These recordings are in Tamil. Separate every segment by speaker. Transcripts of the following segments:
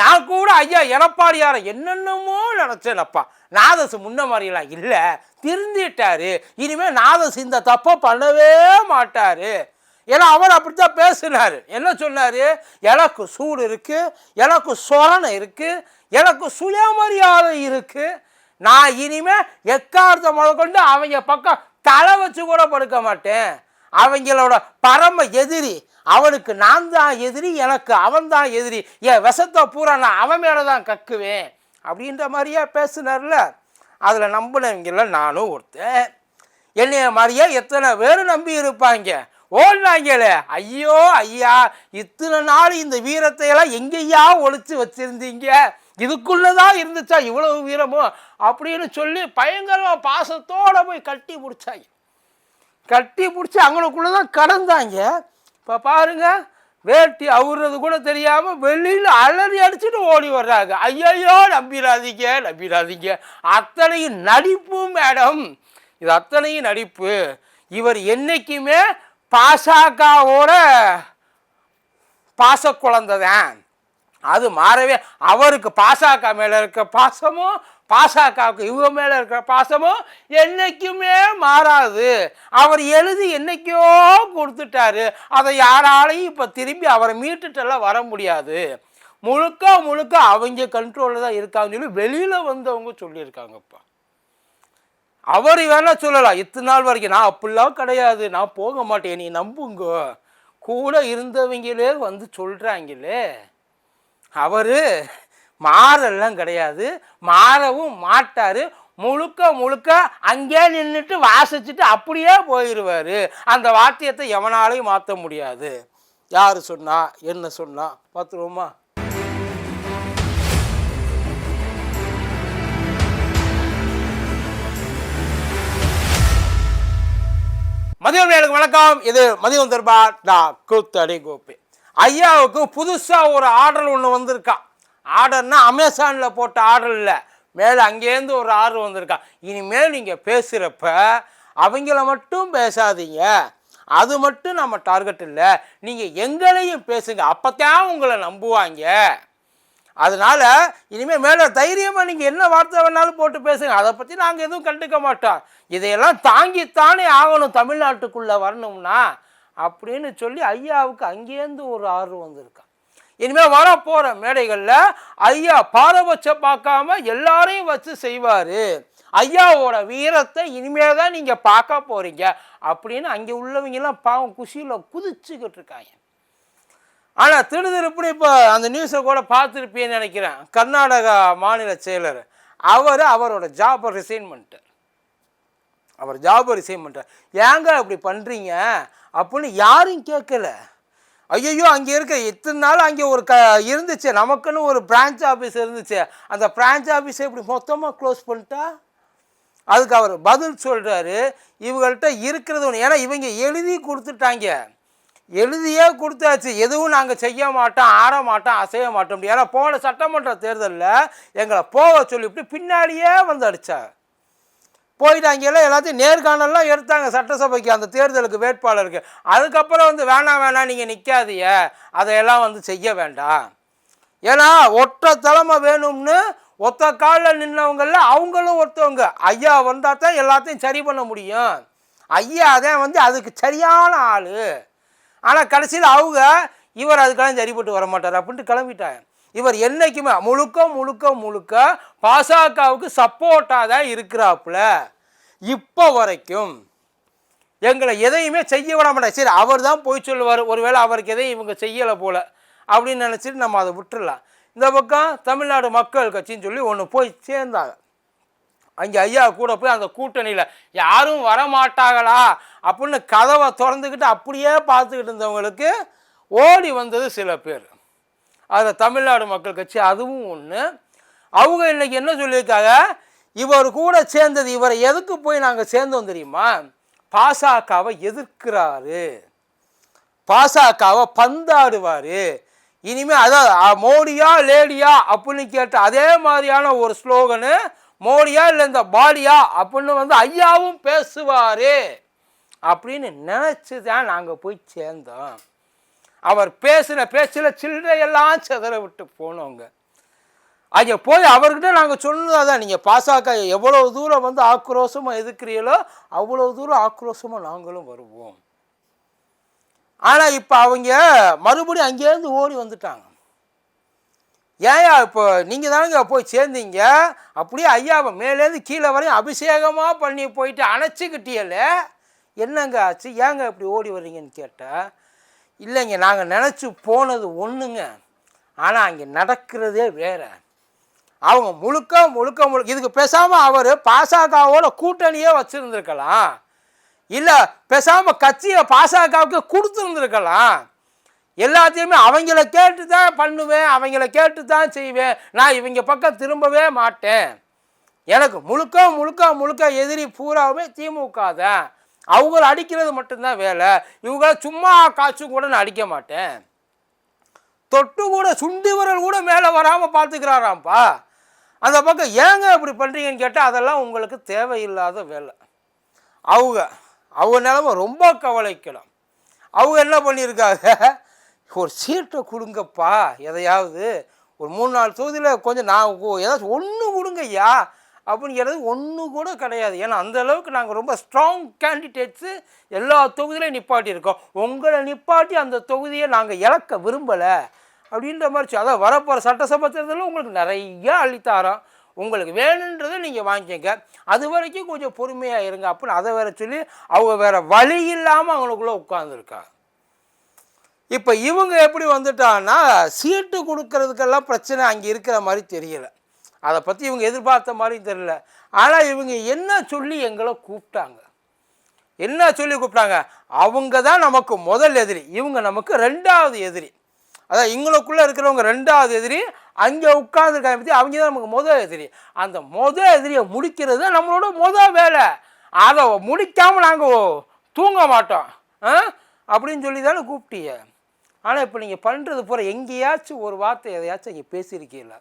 Speaker 1: நான் கூட ஐயா எடப்பாடியாரை என்னென்னமோ நினச்சேனப்பா நாதஸ் முன்ன மாதிரிலாம் இல்லை. திருந்திட்டார். இனிமேல் நாதஸ் இந்த தப்பை பண்ணவே மாட்டார். ஏன்னா அவர் அப்படித்தான் பேசினார். என்ன சொன்னார்? எனக்கு சூடு இருக்குது எனக்கு சொரணை இருக்குது எனக்கு சுயமரியாதை இருக்குது நான் இனிமேல் எக்காரத்தை முதற்கொண்டு அவங்க பக்கம் தலை வச்சு கூட படுக்க மாட்டேன். அவங்களோட பரம எதிரி. அவனுக்கு நான் தான் எதிரி எனக்கு அவன் தான் எதிரி. என் விஷத்தை பூரா நான் அவன் மேலே தான் கக்குவேன். அப்படின்ற மாதிரியே பேசுனார்ல. அதில் நம்பினவங்கள நானும் ஒருத்தன். என்னைய மாதிரியே எத்தனை பேர் நம்பி இருப்பாங்க? ஓடினாங்களே. ஐயோ ஐயா இத்தனை நாள் இந்த வீரத்தை எல்லாம் எங்கேயா ஒளிச்சு வச்சிருந்தீங்க? இதுக்குள்ளதான் இருந்துச்சா இவ்வளவு வீரமோ அப்படின்னு சொல்லி பயங்கரமாக பாசத்தோடு போய் கட்டி பிடிச்சாங்க கட்டி பிடிச்சி அவங்களுக்குள்ளே தான் கடந்தாங்க. இப்போ பாருங்க வேட்டி அவுறது கூட தெரியாமல் வெளியில் அலறி அடிச்சுட்டு ஓடி வர்றாங்க. ஐயையோ நம்பிடாதீங்க நம்பிடாதீங்க அத்தனையும் நடிப்பு மேடம். இது அத்தனையும் நடிப்பு. இவர் என்றைக்குமே பாசகாவோட பாச குழந்தை தான் அது மாறவே அவருக்கு பாசக மேலே இருக்க பாசமும் பாசகாவுக்கு இவங்க மேலே இருக்கிற பாசமும் என்றைக்குமே மாறாது. அவர் எழுதி என்னைக்கோ கொடுத்துட்டாரு. அதை யாராலையும் இப்போ திரும்பி அவரை மீட்டுட்டெல்லாம் வர முடியாது. முழுக்க முழுக்க அவங்க கண்ட்ரோலில் தான் இருக்காங்கன்னு சொல்லி வெளியில் வந்தவங்க சொல்லியிருக்காங்கப்பா. அவர் வேணால் சொல்லலாம் இத்தனை நாள் வரைக்கும் நான் அப்படிலாம் கிடையாது நான் போக மாட்டேன் நீ நம்புங்க. கூட இருந்தவங்களே வந்து சொல்கிறாங்களே அவர் மாறெல்லாம் கிடையாது. மாறவும் மாட்டார். முழுக்க முழுக்க அங்கே நின்றுட்டு வாசிச்சுட்டு அப்படியே போயிடுவார் அந்த வாத்தியத்தை எவனாலையும் மாற்ற முடியாது. யார் சொன்னா என்ன சொன்னா பார்த்துருவோமா? மதியம் நேருக்கு வணக்கம். இது மதியம் தர்பா நான் கூத்தடி கோப்பி ஐயாவுக்கு புதுசாக ஒரு ஆர்டர் ஒன்று வந்திருக்கான் ஆர்டர்னா அமேசானில் போட்ட ஆர்டர் இல்லை. மேலே அங்கேருந்து ஒரு ஆர்டர் வந்திருக்கான் இனிமேல் நீங்கள் பேசுகிறப்ப அவங்கள மட்டும் பேசாதீங்க. அது மட்டும் நம்ம டார்கெட் இல்லை. நீங்கள் எங்களையும் பேசுங்க. அப்போத்தான் உங்களை நம்புவாங்க. அதனால் இனிமேல் மேலே தைரியமாக நீங்கள் என்ன வார்த்தை வேணாலும் போட்டு பேசுங்க. அதை பற்றி நாங்கள் எதுவும் கண்டுக்க மாட்டோம். இதையெல்லாம் தாங்கித்தானே ஆகணும். தமிழ்நாட்டுக்குள்ளே வரணும்னா அப்படின்னு சொல்லி ஐயாவுக்கு அங்கேருந்து ஒரு ஆர்வம் வந்திருக்கான். இனிமேல் வரப்போகிற மேடைகளில் ஐயா பாரபட்சம் பார்க்காம எல்லாரையும் வச்சு செய்வார். ஐயாவோட வீரத்தை இனிமேல் தான் நீங்கள் பார்க்க போகிறீங்க அப்படின்னு அங்கே உள்ளவங்கெல்லாம் பாவம் குஷியில் குதிச்சுக்கிட்டு இருக்காங்க. ஆனால் திடுதிருப்புன்னு இப்போ அந்த நியூஸை கூட பார்த்துருப்பேன்னு நினைக்கிறேன். கர்நாடகா மாநில செயலர். அவர் அவரோட ஜாபை ரிசைன் பண்ணிட்டு அவர் ஜாபை ரிசைன் பண்ணுறார் ஏங்க அப்படி பண்ணுறீங்க அப்படின்னு யாரும் கேட்கல. ஐயோ அங்கே இருக்க இத்தனை நாள் அங்கே ஒரு க இருந்துச்சு. நமக்குன்னு ஒரு பிரான்ச் ஆஃபீஸ் இருந்துச்சு. அந்த பிரான்ச் ஆஃபீஸை இப்படி மொத்தமாக க்ளோஸ் பண்ணிட்டா? அதுக்கு அவர் பதில் சொல்கிறாரு இவங்கள்ட்ட இருக்கிறது ஒன்று ஏன்னா இவங்க எழுதி கொடுத்துட்டாங்க. எழுதியே கொடுத்தாச்சு. எதுவும் நாங்கள் செய்ய மாட்டோம் ஆற மாட்டோம் அசைய மாட்டோம். ஏன்னா போன சட்டமன்ற தேர்தலில் எங்களை போக சொல்லிவிட்டு பின்னாடியே வந்து போயிட்டு அங்கெல்லாம் எல்லாத்தையும் நேர்காணல்லாம் எடுத்தாங்க சட்டசபைக்கு அந்த தேர்தலுக்கு வேட்பாளருக்கு. அதுக்கப்புறம் வந்து வேணாம் வேணாம் நீங்கள் நிற்காதீங்க அதையெல்லாம் வந்து செய்ய வேண்டாம். ஏன்னா ஒற்றை தலைமை வேணும்னு ஒத்த காலில் நின்னவங்கள அவங்களும் ஒருத்தவங்க. ஐயா வந்தால் தான் எல்லாத்தையும் சரி பண்ண முடியும். ஐயா தான் வந்து அதுக்கு சரியான ஆள். ஆனால் கடைசியில் அவங்க இவர் அதுக்கெல்லாம் சரிப்பட்டு வர மாட்டார் அப்படின்ட்டு கிளம்பிட்டாங்க இவர் என்னைக்குமே முழுக்க முழுக்க முழுக்க பாசகவுக்கு சப்போர்ட்டாக தான் இருக்கிறாப்புல. இப்போ வரைக்கும் எங்களை எதையுமே செய்ய விட மாட்டார் சரி அவர் தான் போய் சொல்லுவார் ஒருவேளை அவருக்கு எதையும் இவங்க செய்யலை போல அப்படின்னு நினச்சிட்டு நம்ம அதை விட்டுடலாம் இந்த பக்கம் தமிழ்நாடு மக்கள் கட்சின்னு சொல்லி ஒன்று போய் சேர்ந்தாங்க. அங்கே ஐயா கூட போய் அந்த கூட்டணியில் யாரும் வர மாட்டாங்களா அப்படின்னு கதவை திறந்துக்கிட்டு அப்படியே பார்த்துக்கிட்டு இருந்தவங்களுக்கு ஓடி வந்தது சில பேர். அதில் தமிழ்நாடு மக்கள் கட்சி அதுவும் ஒன்று அவங்க இன்றைக்கி என்ன சொல்லியிருக்காங்க? இவர் கூட சேர்ந்தது இவரை எதுக்கு போய் நாங்கள் சேர்ந்தோம் தெரியுமா? பாசகவை எதிர்க்கிறாரு. பாசகவை பந்தாடுவார். இனிமேல் அதான் மோடியா லேடியா அப்படின்னு கேட்ட அதே மாதிரியான ஒரு ஸ்லோகனு மோடியா இல்லை இந்த பாடியா அப்படின்னு வந்து ஐயாவும் பேசுவார். அப்படின்னு நினச்சி தான் நாங்கள் போய் சேர்ந்தோம். அவர் பேசின பேச்சில் சில்லறையெல்லாம் சிதற விட்டு போனவங்க. அங்கே போய் அவர்கிட்ட நாங்கள் சொன்னது நீங்கள் பாசாக்க எவ்வளோ தூரம் வந்து ஆக்ரோஷமாக எதுக்குறீங்களோ அவ்வளோ தூரம் ஆக்ரோஷமாக நாங்களும் வருவோம். ஆனால் இப்போ அவங்க மறுபடியும் அங்கேருந்து ஓடி வந்துட்டாங்க. ஏயா இப்போ நீங்கள் தானங்க போய் சேர்ந்தீங்க. அப்படியே ஐயாவை மேலேருந்து கீழே வரையும் அபிஷேகமாக பண்ணி போயிட்டு அணைச்சிக்கிட்டியல. என்னங்க ஆச்சு? ஏங்க இப்படி ஓடி வர்றீங்கன்னு கேட்டால் இல்லைங்க நாங்கள் நினச்சி போனது ஒன்றுங்க ஆனால் அங்கே நடக்கிறதே வேறு. அவங்க முழுக்க முழுக்க முழுக்க இதுக்கு பேசாமல் அவர் பாசகவோட கூட்டணியே வச்சுருந்துருக்கலாம். இல்லை பேசாமல் கட்சியை பாசகவுக்கு கொடுத்துருந்துருக்கலாம். எல்லாத்தையுமே அவங்கள கேட்டு தான் பண்ணுவேன் அவங்கள கேட்டு தான் செய்வேன். நான் இவங்க பக்கம் திரும்பவே மாட்டேன். எனக்கு முழுக்க முழுக்க முழுக்க எதிரி பூராவுமே திமுக தான். அவங்கள அடிக்கிறது மட்டும்தான் வேலை. இவங்கள சும்மா காய்ச்சும் கூட நான் அடிக்க மாட்டேன். தொட்டு கூட சுண்டி விரல் கூட மேலே வராமல் பார்த்துக்கிறாராம்ப்பா. அந்த பக்கம் ஏங்க இப்படி பண்ணுறீங்கன்னு கேட்டால் அதெல்லாம் உங்களுக்கு தேவையில்லாத வேலை. அவங்க அவங்க நிலமை ரொம்ப கவலைக்கலாம் அவங்க என்ன பண்ணியிருக்காங்க? ஒரு சீட்டை கொடுங்கப்பா. எதையாவது ஒரு மூணு நாலு தொகுதியில் கொஞ்சம் நான் ஏதாச்சும் ஒன்று கொடுங்க ஐயா அப்படிங்கிறது ஒன்று கூட கிடையாது. ஏன்னா அந்த அளவுக்கு நாங்கள் ரொம்ப ஸ்ட்ராங் கேண்டிடேட்ஸு எல்லா தொகுதியிலையும் நிப்பாட்டியிருக்கோம். உங்களை நிப்பாட்டி அந்த தொகுதியை நாங்கள் இழக்க விரும்பலை அப்படின்ற மாதிரி அதான் வரப்போகிற சட்டசபை தேர்தலில் உங்களுக்கு நிறையா அள்ளித்தாரோம். உங்களுக்கு வேணுன்றதை நீங்கள் வாங்கிக்கங்க. அது வரைக்கும் கொஞ்சம் பொறுமையாக இருங்க அப்படின்னு அதை வேற சொல்லி அவங்க வேறு வழி இல்லாமல் அவங்களுக்குள்ளே உட்காந்துருக்காங்க இப்போ இவங்க எப்படி வந்துட்டாங்கன்னா சீட்டு கொடுக்கறதுக்கெல்லாம் பிரச்சனை அங்கே இருக்கிற மாதிரி தெரியலை. அதை பற்றி இவங்க எதிர்பார்த்த மாதிரியும் தெரியல. ஆனால் இவங்க என்ன சொல்லி எங்களை கூப்பிட்டாங்க? என்ன சொல்லி கூப்பிட்டாங்க? அவங்க தான் நமக்கு முதல் எதிரி. இவங்க நமக்கு ரெண்டாவது எதிரி. அதான் இவங்களுக்குள்ளே இருக்கிறவங்க ரெண்டாவது எதிரி அங்கே உட்காந்துருக்காங்க பற்றி அவங்க தான் நமக்கு முதல் எதிரி. அந்த முதல் எதிரியை முடிக்கிறது தான் நம்மளோட முதல் வேலை. அதை முடிக்காமல் நாங்கள் தூங்க மாட்டோம். அப்படின்னு சொல்லி தானே கூப்பிட்டீங்க. ஆனால் இப்போ நீங்கள் பண்ணுறது பூரா எங்கேயாச்சும் ஒரு வார்த்தை எதையாச்சும் இங்கே பேசியிருக்கீங்களா?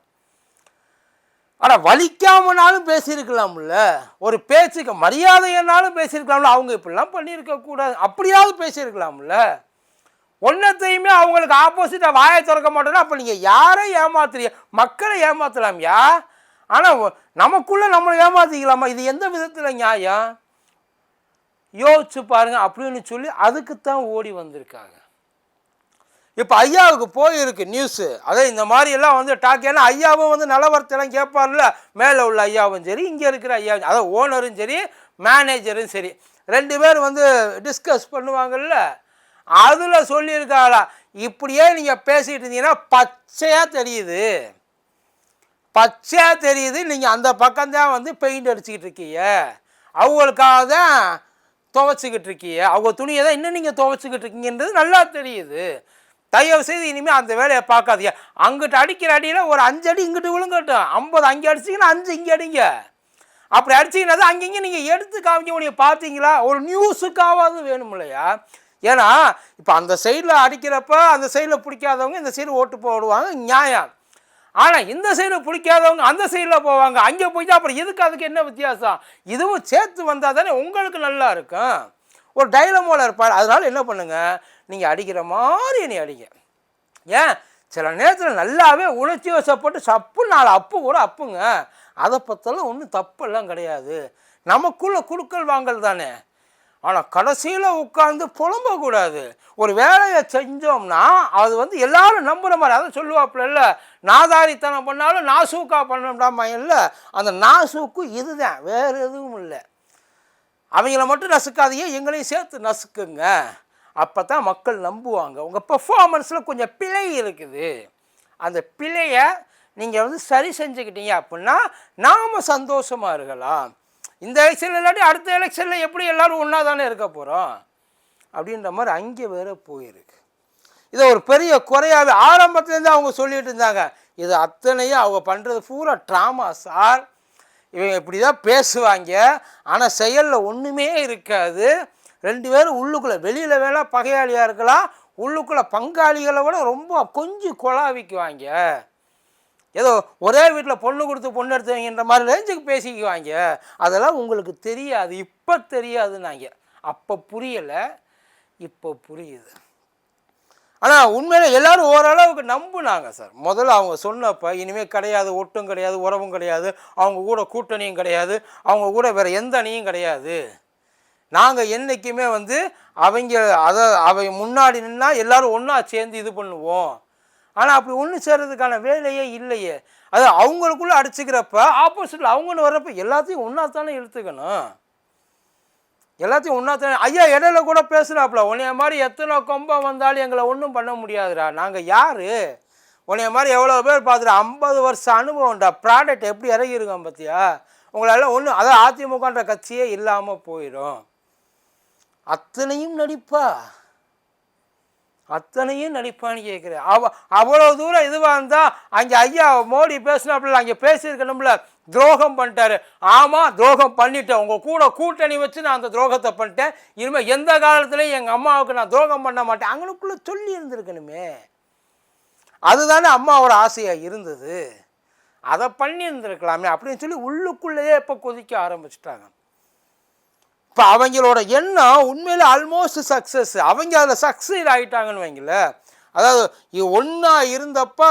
Speaker 1: ஆனால் வலிக்காமனாலும் பேசியிருக்கலாம்ல. ஒரு பேச்சுக்கு மரியாதையினாலும் பேசியிருக்கலாம்ல. அவங்க இப்படிலாம் பண்ணியிருக்கக்கூடாது அப்படியாவது பேசியிருக்கலாம்ல. ஒன்றத்தையுமே அவங்களுக்கு ஆப்போசிட்டாக வாயை திறக்க மாட்டோன்னா அப்போ நீங்கள் யாரை ஏமாத்துறீங்க? மக்களை ஏமாத்தலாம்யா? ஆனால் நமக்குள்ளே நம்மளை ஏமாற்றிக்கலாமா இது எந்த விதத்தில் நியாயம்? யோசிச்சு பாருங்க அப்படின்னு சொல்லி அதுக்குத்தான் ஓடி வந்திருக்காங்க. இப்போ ஐயாவுக்கு போயிருக்கு நியூஸு அதே இந்த மாதிரியெல்லாம் வந்து டாக் ஏன்னா ஐயாவும் வந்து நலவரத்தெல்லாம் கேட்பார்ல மேலே உள்ள ஐயாவும் சரி இங்கே இருக்கிற ஐயாவும் அதாவது ஓனரும் சரி மேனேஜரும் சரி. ரெண்டு பேர் வந்து டிஸ்கஸ் பண்ணுவாங்கல்ல. அதில் சொல்லியிருக்காளா இப்படியே நீங்கள் பேசிகிட்டு இருந்தீங்கன்னா பச்சையாக தெரியுது. பச்சையாக தெரியுது. நீங்கள் அந்த பக்கம்தான் வந்து பெயிண்ட் அடிச்சுக்கிட்டு இருக்கீங்க. அவங்களுக்காக தான் துவைச்சிக்கிட்டு இருக்கீங்க. அவங்க துணியை தான் இன்னும் நீங்கள் துவைச்சிக்கிட்டு இருக்கீங்கன்றது நல்லா தெரியுது. தயவு செய்து இனிமேல் அந்த வேலையை பார்க்காதீங்க. அங்கிட்டு அடிக்கிற அடியில் ஒரு அஞ்சு அடி இங்கிட்டு விழுங்கட்டும். ஐம்பது அங்கே அடிச்சிங்கன்னா அஞ்சு இங்கே அடிங்க. அப்படி அடிச்சிங்கன்னா தான் அங்கங்கே நீங்கள் எடுத்து காமிக்க முடியும். பார்த்தீங்களா? ஒரு நியூஸுக்காவது வேணும் இல்லையா? ஏன்னா இப்போ அந்த சைடில் அடிக்கிறப்ப அந்த சைடில் பிடிக்காதவங்க இந்த சைடு ஓட்டு போடுவாங்க. நியாயம். ஆனால் இந்த சைடில் பிடிக்காதவங்க அந்த சைடில் போவாங்க. அங்கே போயிட்டு அப்புறம் இதுக்கு அதுக்கு என்ன வித்தியாசம்? இதுவும் சேர்த்து வந்தால் தானே உங்களுக்கு நல்லா இருக்கும். ஒரு டைலமோல இருப்பார் அதனால என்ன பண்ணுங்க? நீங்கள் அடிக்கிற மாதிரி நீ அடிங்க. ஏன்? சில நேரத்தில் நல்லாவே உணர்ச்சி வசப்பட்டு சப்பு நாலு அப்பு கூட அப்புங்க. அதை பற்றெல்லாம் ஒன்றும் தப்பெல்லாம் கிடையாது. நமக்குள்ளே குடுக்கல் வாங்கல் தானே. ஆனால் கடைசியில் உட்காந்து புலம்பக்கூடாது ஒரு வேலையை செஞ்சோம்னா அது வந்து எல்லாரும் நம்புகிற மாதிரி அதை சொல்லுவாப்புல இல்லை நாதாரித்தனம் பண்ணாலும் நாசூக்கா பண்ணாம இல்லை அந்த நாசூக்கு இதுதான். வேறு எதுவும் இல்லை. அவங்கள மட்டும் நசுக்காதீங்க எங்களையும் சேர்த்து நசுக்குங்க. அப்போ தான் மக்கள் நம்புவாங்க. உங்கள் பெர்ஃபார்மன்ஸில் கொஞ்சம் பிழை இருக்குது. அந்த பிழையை நீங்கள் வந்து சரி செஞ்சுக்கிட்டீங்க அப்படின்னா நாம் சந்தோஷமாக இருக்கலாம். இந்த எலெக்ஷன் இல்லாட்டி அடுத்த எலெக்ஷனில் எப்படி எல்லோரும் ஒன்றா தானே இருக்க போகிறோம் அப்படின்ற மாதிரி அங்கே வேற போயிருக்கு. இதை ஒரு பெரிய குறையாக ஆரம்பத்துலேருந்து அவங்க சொல்லிகிட்டு இருந்தாங்க. இது அத்தனையும் அவங்க பண்ணுறது பூரா ட்ராமா சார். இவங்க இப்படி தான் பேசுவாங்க. ஆனால் செயலில் ஒன்றுமே இருக்காது. ரெண்டு பேரும் உள்ளுக்குள்ளே வெளியில் வேலை பகையாளியாக இருக்கலாம். உள்ளுக்குள்ளே பங்காளிகளை விட ரொம்ப கொஞ்சம் கொலாவிக்குவாங்க. ஏதோ ஒரே வீட்டில் பொண்ணு கொடுத்து பொண்ணு எடுத்தவங்கன்ற மாதிரி ரேஞ்சுக்கு பேசிக்குவாங்க. அதெல்லாம் உங்களுக்கு தெரியாது. இப்போ தெரியாதுன்னாங்க. அப்போ புரியலை. இப்போ புரியுது. ஆனால் உண்மையில் எல்லாரும் ஓரளவுக்கு நம்புனாங்க சார். முதல்ல அவங்க சொன்னப்போ இனிமேல் கிடையாது ஒட்டும் கிடையாது உறவும் கிடையாது அவங்க கூட கூட்டணியும் கிடையாது அவங்க கூட வேறு எந்த அணியும் கிடையாது. நாங்கள் என்றைக்குமே வந்து அவங்க அதை அவங்க முன்னாடி நின்னா எல்லோரும் ஒன்றா சேர்ந்து இது பண்ணுவோம். ஆனால் அப்படி ஒன்று சேர்றதுக்கான வேலையே இல்லையே. அது அவங்களுக்குள்ளே அடிச்சுக்கிறப்ப ஆப்போசிட்டில் அவங்கன்னு வர்றப்ப எல்லாத்தையும் ஒன்றா தானே இழுத்துக்கணும். எல்லாத்தையும் ஒன்றா ஐயா இடையில கூட பேசுகிறாப்புல உன்னைய மாதிரி எத்தனை கொம்பம் வந்தாலும் எங்களை ஒன்றும் பண்ண முடியாதுடா. நாங்கள் யார்? உன்னைய மாதிரி எவ்வளோ பேர் பார்த்துட்டு ஐம்பது வருஷம் அனுபவம்டா. ப்ராடக்ட் எப்படி இறங்கியிருக்கோம் பார்த்தியா உங்களால் ஒன்றும் அதான் அதிமுகன்ற கட்சியே இல்லாமல் போயிடும். அத்தனையும் நடிப்பா? அத்தனையும் நடிப்பான்னு கேட்குறேன் அவ அவ்வளோ தூரம் இதுவாக இருந்தால் அங்கே ஐயா மோடி பேசினாப்புல அங்கே பேசியிருக்கணும்ல. துரோகம் பண்ணிட்டாரு. ஆமாம் துரோகம் பண்ணிட்டேன். உங்கள் கூட கூட்டணி வச்சு நான் அந்த துரோகத்தை பண்ணிட்டேன். இனிமேல் எந்த காலத்துலையும் எங்கள் அம்மாவுக்கு நான் துரோகம் பண்ண மாட்டேன். அவங்களுக்குள்ளே சொல்லி இருந்திருக்கணுமே. அதுதானே அம்மாவோட ஆசையாக இருந்தது. அதை பண்ணியிருந்திருக்கலாமே அப்படின்னு சொல்லி உள்ளுக்குள்ளேயே இப்போ கொதிக்க ஆரம்பிச்சிட்டாங்க. இப்போ அவங்களோட எண்ணம் உண்மையில் ஆல்மோஸ்ட் சக்ஸஸ் அவங்க அதில் சக்சீட் ஆகிட்டாங்கன்னு வைங்களேன். அதாவது ஒன்றா இருந்தப்போ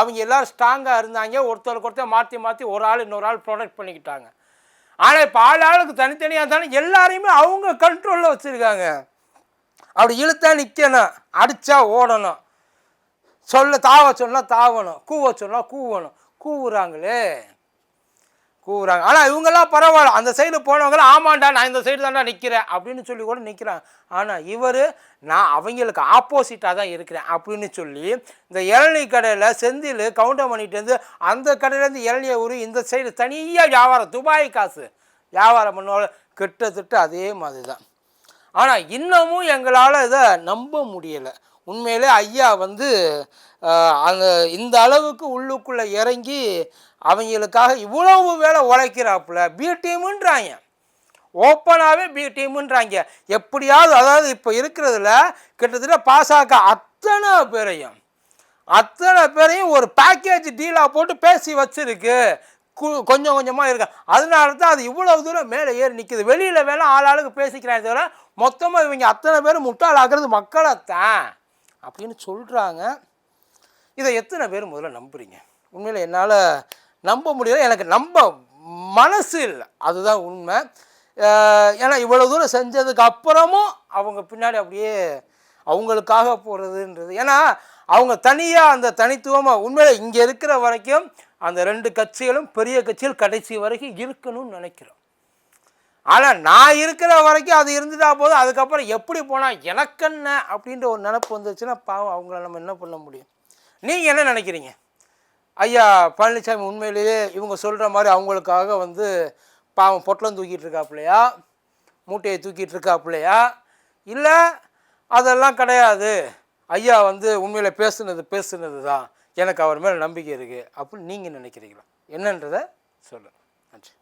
Speaker 1: அவங்க எல்லோரும் ஸ்ட்ராங்காக இருந்தாங்க. ஒருத்தருக்கு ஒருத்தர் மாற்றி மாற்றி ஒரு ஆள் இன்னொரு ஆள் ப்ரொடெக்ட் பண்ணிக்கிட்டாங்க. ஆனால் இப்போ ஆள் ஆளுக்கு தனித்தனியாக இருந்தாலும் எல்லாரையுமே அவங்க கண்ட்ரோலில் வச்சுருக்காங்க. அப்படி இழுத்தா நிற்கணும் அடித்தா ஓடணும். சொல்ல தாவ சொன்னால் தாவணும். கூவ சொன்னால் கூவணும். கூவுறாங்களே. கூவுறாங்க ஆனால் இவங்கெல்லாம் பரவாயில்ல. அந்த சைடு போனவங்களாம் ஆமாண்டா நான் இந்த சைடு தாண்டா நிற்கிறேன் அப்படின்னு சொல்லி கூட நிற்கிறாங்க ஆனால் இவர் நான் அவங்களுக்கு ஆப்போசிட்டாக தான் இருக்கிறேன். அப்படின்னு சொல்லி இந்த இளநீ கடையில் செந்தில் கவுண்டர் பண்ணிட்டு அந்த கடையிலேருந்து இளநியை ஊர் இந்த சைடு தனியாக வியாபாரம் துபாய் காசு வியாபாரம் பண்ணுவாங்க. கிட்டத்தட்ட அதே மாதிரி தான் ஆனால் இன்னமும் எங்களால் இதை நம்ப முடியலை. உண்மையிலே ஐயா வந்து அந்த இந்த அளவுக்கு உள்ளுக்குள்ளே இறங்கி அவங்களுக்காக இவ்வளவு வேலை உழைக்கிறாப்புல பி டீமுன்றாங்க ஓப்பனாகவே பி டீமுன்றாங்க எப்படியாவது அதாவது இப்போ இருக்கிறதுல கிட்டத்தட்ட பாசாக்க அத்தனை பேரையும் அத்தனை பேரையும் ஒரு பேக்கேஜ் டீலாக போட்டு பேசி வச்சுருக்கு. கு- கொஞ்சம் கொஞ்சமாக இருக்கு. அதனால தான் அது இவ்வளவு தூரம் மேலே ஏறி நிற்குது வெளியில் வேணால் ஆளாளுக்கு பேசிக்கிறாங்க தவிர மொத்தமாக இவங்க அத்தனை பேரும் முட்டாளாக்குறது மக்களைத்தான் அப்படின்னு சொல்கிறாங்க இதை எத்தனை பேர் முதல்ல நம்புகிறீங்க உண்மையில் என்னால் நம்ப முடியல எனக்கு நம்ப மனசு இல்லை. அதுதான் உண்மை. ஏன்னா இவ்வளோ தூரம் செஞ்சதுக்கு அப்புறமும் அவங்க பின்னாடி அப்படியே அவங்களுக்காக போகிறதுன்றது ஏன்னா அவங்க தனியாக அந்த தனித்துவமாக உண்மையில் இங்கே இருக்கிற வரைக்கும் அந்த ரெண்டு கட்சிகளும் பெரிய கட்சிகள் கடைசி வரைக்கும் இருக்கணும்னு நினைக்கிறோம். ஆனால் நான் இருக்கிற வரைக்கும் அது இருந்துட்டா போதும். அதுக்கப்புறம் எப்படி போனால் எனக்கென்ன அப்படின்ற ஒரு நினப்பு வந்துச்சுன்னா பாவம் அவங்கள நம்ம என்ன பண்ண முடியும்? நீங்கள் என்ன நினைக்கிறீங்க? ஐயா பழனிசாமி உண்மையிலேயே இவங்க சொல்கிற மாதிரி அவங்களுக்காக வந்து பாவம் பொட்டலம் தூக்கிட்டு இருக்காப்புலையா? மூட்டையை தூக்கிட்டு இருக்காப்புலையா? இல்லை அதெல்லாம் கிடையாது. ஐயா வந்து உண்மையில் பேசுனது பேசுனது தான். எனக்கு அவர் மேலே நம்பிக்கை இருக்குது அப்படின்னு நீங்கள் நினைக்கிறீங்களா? என்னன்றதை சொல்லுங்கள் நன்றி.